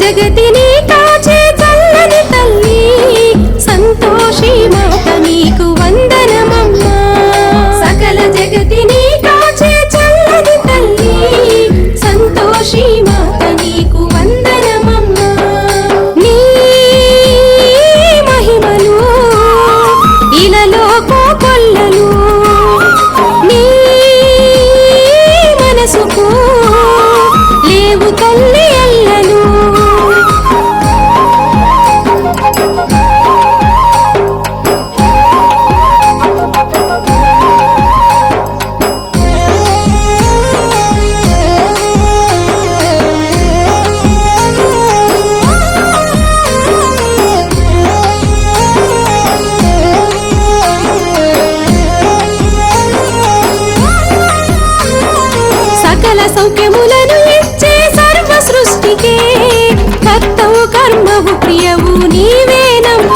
జగతిని కాచే చల్లని తల్లి సంతోషి మాత నీకు వందనమమ్మా. సకల జగతిని కాచే చల్లని తల్లి సంతోషి ఫలములను ఇచ్చే సర్వ సృష్టికే కర్తవు కర్మవు ప్రియవు నీవేనమ్మ